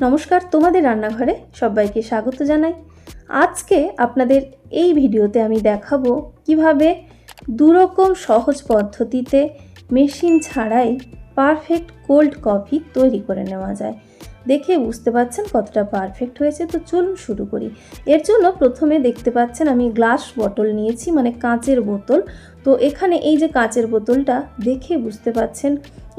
নমস্কার, তোমাদের রান্নাঘরে সবাইকে স্বাগত জানাই। আজকে আপনাদের এই ভিডিওতে আমি দেখাবো কীভাবে দুরকম সহজ পদ্ধতিতে মেশিন ছাড়াই পারফেক্ট কোল্ড কফি তৈরি করে নেওয়া যায়। দেখে বুঝতে পাচ্ছেন কতটা পারফেক্ট হয়েছে। তো চলুন শুরু করি। এর জন্য প্রথমে দেখতে পাচ্ছেন আমি গ্লাস বোতল নিয়েছি মানে কাঁচের বোতল। তো এখানে এই যে কাঁচের বোতলটা, দেখে বুঝতে পাচ্ছেন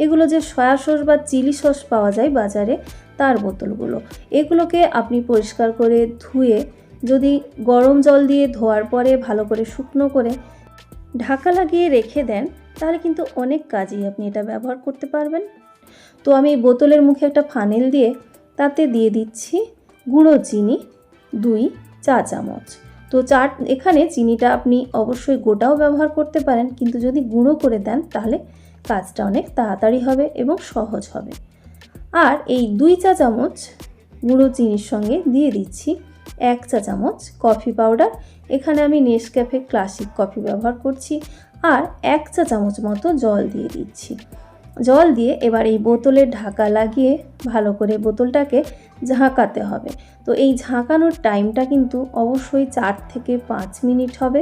এগুলো যে সয়া সস বা চিলি সস পাওয়া যায় বাজারে, তার বোতলগুলো। এগুলোকে আপনি পরিষ্কার করে ধুয়ে, যদি গরম জল দিয়ে ধোয়ার পরে ভালো করে শুকনো করে ঢাকা লাগিয়ে রেখে দেন, তাহলে কিন্তু অনেক কাজেই আপনি এটা ব্যবহার করতে পারবেন। তো আমি এই বোতলের মুখে একটা ফানেল দিয়ে তাতে দিয়ে দিচ্ছি গুঁড়ো চিনি, দুই চা চামচ। তো চা এখানে চিনিটা আপনি অবশ্যই গোটাও ব্যবহার করতে পারেন, কিন্তু যদি গুঁড়ো করে দেন তাহলে কাজটা অনেক তাড়াতাড়ি হবে এবং সহজ হবে। আর এই দুই চা চামচ গুঁড়ো চিনির সঙ্গে দিয়ে দিচ্ছি এক চা চামচ কফি পাউডার। এখানে আমি নেসক্যাফে ক্লাসিক কফি ব্যবহার করছি আর এক চা চামচ মতো জল দিয়ে দিচ্ছি। জল দিয়ে এবার এই বোতলের ঢাকা লাগিয়ে ভালো করে বোতলটাকে ঝাঁকাতে হবে। তো এই ঝাঁকানোর টাইমটা কিন্তু অবশ্যই চার থেকে পাঁচ মিনিট হবে।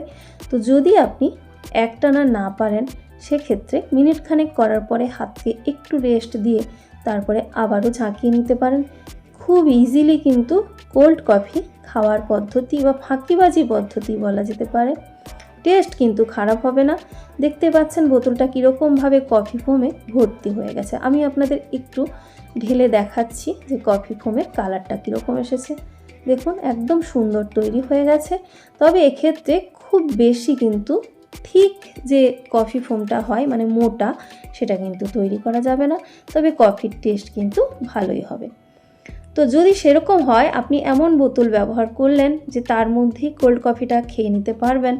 তো যদি আপনি একটানা না পারেন, সেক্ষেত্রে মিনিট খানেক করার পরে হাতকে একটু রেস্ট দিয়ে তারপরে আবারও ঝাঁকিয়ে নিতে পারেন। খুব ইজিলি কিন্তু কোল্ড কফি খাওয়ার পদ্ধতি বা ফাঁকিবাজি পদ্ধতি বলা যেতে পারে। টেস্ট কিন্তু খারাপ হবে না। দেখতে পাচ্ছেন বোতলটা কীরকমভাবে কফি ফোমে ভর্তি হয়ে গেছে। আমি আপনাদের একটু ঢেলে দেখাচ্ছি যে কফি ফোমের কালারটা কীরকম এসেছে। দেখুন, একদম সুন্দর তৈরি হয়ে গেছে। তবে এক্ষেত্রে খুব বেশি কিন্তু ঠিক যে কফি ফোমটা হয় মানে মোটা, সেটা কিন্তু তৈরি করা যাবে না। তবে কফির টেস্ট কিন্তু ভালোই হবে। তো যদি সেরকম হয়, আপনি এমন বোতল ব্যবহার করলেন যে তার মধ্যেই কোল্ড কফিটা খেয়ে নিতে পারবেন।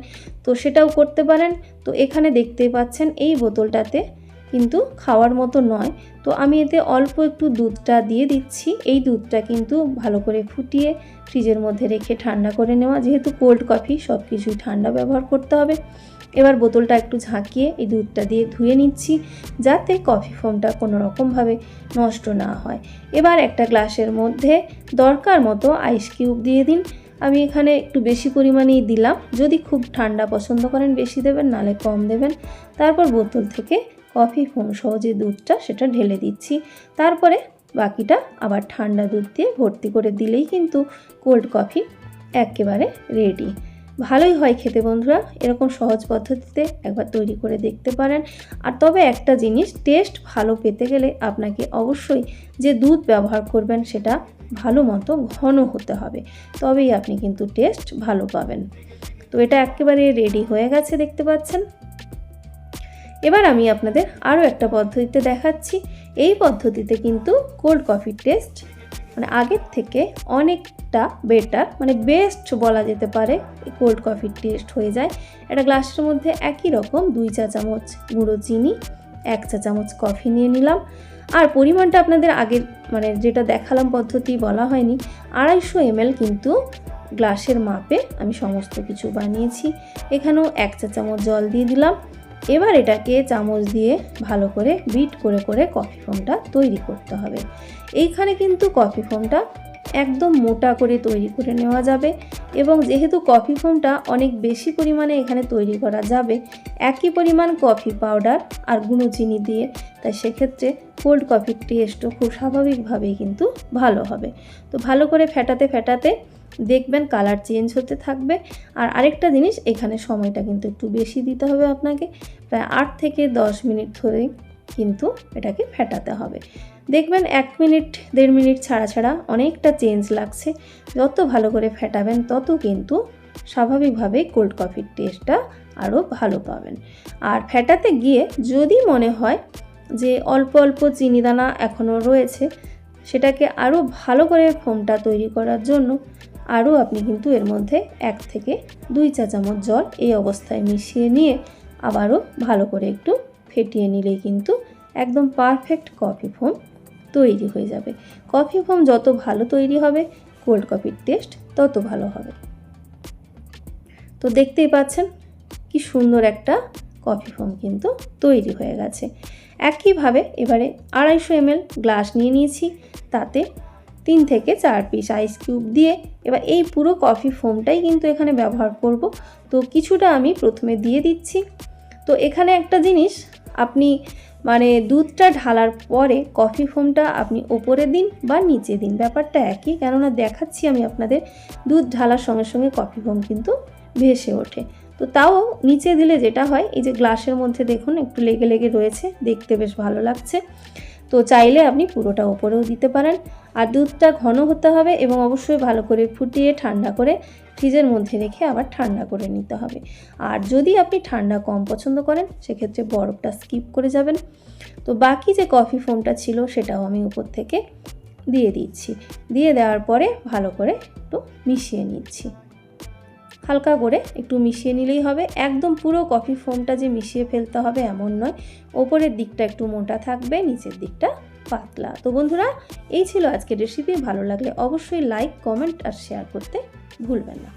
তো সেটাও করতে পারেন। তো এখানে দেখতেই পাচ্ছেন এই বোতলটাতে কিন্তু খাওয়ার মতো নয়। তো আমি এতে অল্প একটু দুধটা দিয়ে দিচ্ছি। এই দুধটা কিন্তু ভালো করে ফুটিয়ে ফ্রিজের মধ্যে রেখে ঠান্ডা করে নেওয়া। যেহেতু কোল্ড কফি সব কিছুই ঠান্ডা ব্যবহার করতে হবে। এবার বোতলটা একটু ঝাঁকিয়ে এই দুধটা দিয়ে ধুয়ে নিচ্ছি, যাতে কফি ফোমটা কোনো রকমভাবে নষ্ট না হয়। এবার একটা গ্লাসের মধ্যে দরকার মতো আইস কিউব দিয়ে দিন। আমি এখানে একটু বেশি পরিমাণেই দিলাম। যদি খুব ঠান্ডা পছন্দ করেন বেশি দেবেন, নালে কম দেবেন। তারপর বোতল থেকে কফি ফোম সহ যে দুধটা, সেটা ঢেলে দিচ্ছি। তারপরে বাকিটা আবার ঠান্ডা দুধ দিয়ে ভর্তি করে দিলেই কিন্তু কোল্ড কফি একেবারে রেডি ভালোই হয় খেতে বন্ধুরা। এরকম সহজ পদ্ধতিতে একবার তৈরি করে দেখতে পারেন। আর তবে একটা জিনিস টেস্ট ভালো পেতে গেলে আপনাকে অবশ্যই যে দুধ ব্যবহার করবেন সেটা ভালো মতো ঘন হতে হবে। তবেই আপনি কিন্তু টেস্ট ভালো পাবেন। তো এটা একেবারে রেডি হয়ে গেছে দেখতে পাচ্ছেন। এবার আমি আপনাদের আরও একটা পদ্ধতিতে দেখাচ্ছি। এই পদ্ধতিতে কিন্তু কোল্ড কফির টেস্ট মানে আগের থেকে অনেকটা বেটার মানে বেস্ট বলা যেতে পারে কোল্ড কফির টেস্ট হয়ে যায়। একটা গ্লাসের মধ্যে একই রকম দুই চা চামচ গুঁড়ো চিনি, এক চা চামচ কফি নিয়ে নিলাম। আর পরিমাণটা আপনাদের আগের মানে যেটা দেখালাম পদ্ধতি বলা হয়নি, আড়াইশো এমএল কিন্তু গ্লাসের মাপে আমি সমস্ত কিছু বানিয়েছি। এখানেও এক চা চামচ জল দিয়ে দিলাম। এবার এটাকে চামচ দিয়ে ভালো করে বিট করে করে কফি ফোমটা তৈরি করতে হবে। এইখানে কিন্তু কফি ফোমটা একদম মোটা করে তৈরি করে নেওয়া যাবে এবং যেহেতু কফি ফোমটা অনেক বেশি পরিমাণে এখানে তৈরি করা যাবে, একই পরিমাণ কফি পাউডার আর গুঁড়ো চিনি দিয়ে, তাই সেক্ষেত্রে কোল্ড কফির টেস্টও খুব স্বাভাবিকভাবেই কিন্তু ভালো হবে। তো ভালো করে ফেটাতে ফেটাতে দেখবেন কালার চেঞ্জ হতে থাকবে। আর আরেকটা জিনিস, এখানে সময়টা কিন্তু একটু বেশি দিতে হবে আপনাকে, প্রায় আট থেকে দশ মিনিট ধরেই কিন্তু এটাকে ফেটাতে হবে। দেখবেন এক মিনিট, দেড় মিনিট ছাড়া ছাড়া অনেকটা চেঞ্জ লাগছে। যত ভালো করে ফেটাবেন, তত কিন্তু স্বাভাবিকভাবেই কোল্ড কফির টেস্টটা আরও ভালো পাবেন। আর ফেটাতে গিয়ে যদি মনে হয় যে অল্প অল্প চিনি দানা এখনও রয়েছে, সেটাকে আরও ভালো করে ফোমটা তৈরি করার জন্য আরও আপনি কিন্তু এর মধ্যে এক থেকে দুই চা চামচ জল এই অবস্থায় মিশিয়ে নিয়ে আবারও ভালো করে একটু ফেটিয়ে নিলেই কিন্তু একদম পারফেক্ট কফি ফোম তৈরি হয়ে যাবে। কফি ফোম যত ভালো তৈরি হবে, কোল্ড কফির টেস্ট তত ভালো হবে। তো দেখতেই পাচ্ছেন কি সুন্দর একটা কফি ফোম কিন্তু তৈরি হয়ে গেছে। একইভাবে এবারে আড়াইশো এমএল গ্লাস নিয়ে নিয়েছি, তাতে তিন থেকে চার পিস আইস কিউব দিয়ে এবার এই পুরো কফি ফোমটাই কিন্তু এখানে ব্যবহার করব। তো কিছুটা আমি প্রথমে দিয়ে দিচ্ছি। তো এখানে একটা জিনিস, আপনি মানে দুধটা ঢালার পরে কফি ফোমটা আপনি ওপরে দিন বা নিচে দিন। ব্যাপারটা একই, কেননা দেখাচ্ছি আমি আপনাদের দুধ ঢালার সঙ্গে সঙ্গে কফি ফোম কিন্তু ভেসে ওঠে। তো তাও নিচে দিলে যেটা হয়, এই যে গ্লাসের মধ্যে দেখুন একটু লেগে লেগে রয়েছে, দেখতে বেশ ভালো লাগছে। তো চাইলে আপনি পুরোটা ওপরেও দিতে পারেন। আর দুধটা ঘন হতে হবে এবং অবশ্যই ভালো করে ফুটিয়ে ঠান্ডা করে ফ্রিজের মধ্যে রেখে আবার ঠান্ডা করে নিতে হবে। আর যদি আপনি ঠান্ডা কম পছন্দ করেন, সেক্ষেত্রে বরফটা স্কিপ করে যাবেন। তো বাকি যে কফি ফোমটা ছিল, সেটাও আমি উপর থেকে দিয়ে দিচ্ছি। দিয়ে দেওয়ার পরে ভালো করে একটু মিশিয়ে নিচ্ছি। হালকা করে একটু মিশিয়ে নিলেই হবে। একদম পুরো কফি ফোমটা যে মিশিয়ে ফেলতে হবে এমন নয়। ওপরের দিকটা একটু মোটা থাকবে, নিচের দিকটা পাতলা। তো বন্ধুরা, এই ছিল আজকের রেসিপি ভালো লাগলে অবশ্যই লাইক কমেন্ট আর শেয়ার করতে ভুলবেন না।